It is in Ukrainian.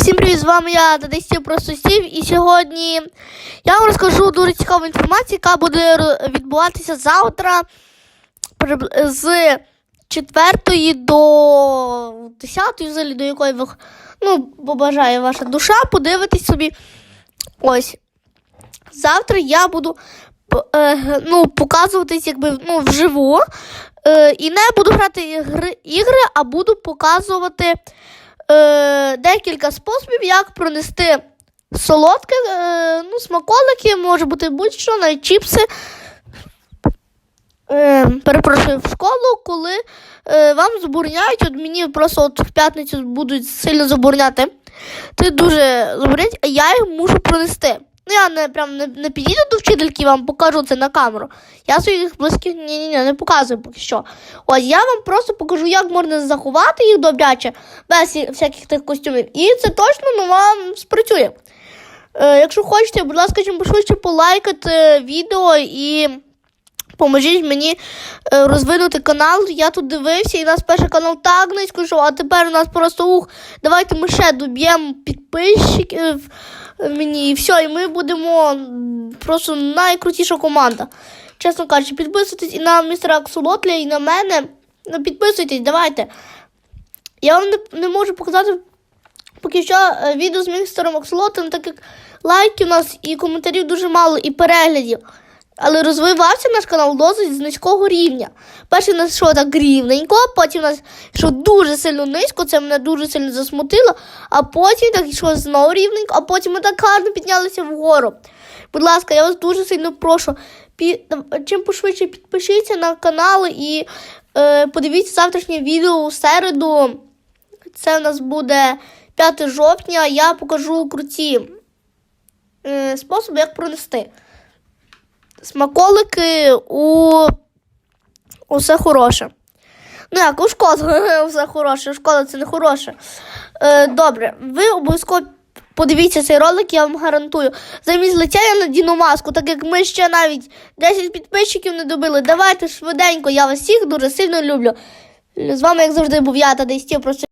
Всім привіт, з вами я Дадестів просто Стів, і сьогодні я вам розкажу дуже цікаву інформацію, яка буде відбуватися завтра з 4 до 10, взагалі, до якої ви ну, побажає ваша душа, подивитись собі. Ось. Завтра я буду е, ну, показуватись якби, ну, вживу. Е, і не буду грати ігри, а буду показувати е, декілька способів, як пронести солодке, е, ну, смаколики, може бути будь-що, навіть чіпси. Е, перепрошую, в школу, коли е, вам забороняють, от мені просто от в п'ятницю будуть сильно забороняти. Ти дуже заборонять, а я їх мушу пронести. Ну, я не прям не, не підійду до вчительки і вам покажу це на камеру. Я своїх близьких ні, ні, ні, не показую поки що. Ось я вам просто покажу, як можна заховати їх добряче без всяких тих костюмів. І це точно ну, вам спрацює. Е, якщо хочете, будь ласка, чим пошвидше полайкати відео і поможіть мені е, розвинути канал. Я тут дивився, і нас перший канал так низько йшов, а тепер у нас просто ух, давайте ми ще доб'ємо підписчиків мені, і все, і ми будемо просто найкрутіша команда. Чесно кажучи, підписуйтесь і на містера Аксолотля, і на мене. Ну, підписуйтесь, давайте. Я вам не, не можу показати поки що е, відео з міністером Аксолотом, так як лайків у нас і коментарів дуже мало, і переглядів. Але розвивався наш канал досить з низького рівня. Перший нас йшов так рівненько, потім нас йшов дуже сильно низько, це мене дуже сильно засмутило, а потім так йшов знову рівненько, а потім ми так гарно піднялися вгору. Будь ласка, я вас дуже сильно прошу. Пі... Чим пошвидше підпишіться на канал і е, подивіться завтрашнє відео у середу. Це у нас буде 5 жовтня. Я покажу круті е, способи, як пронести. Смаколики у усе хороше. Ну як, у школу все хороше, школа це не хороше. Е, добре, ви обов'язково подивіться цей ролик, я вам гарантую. Замість лиця я надіну маску, так як ми ще навіть 10 підписчиків не добили. Давайте швиденько, я вас всіх дуже сильно люблю. З вами, як завжди, був я та Дейстів. Просто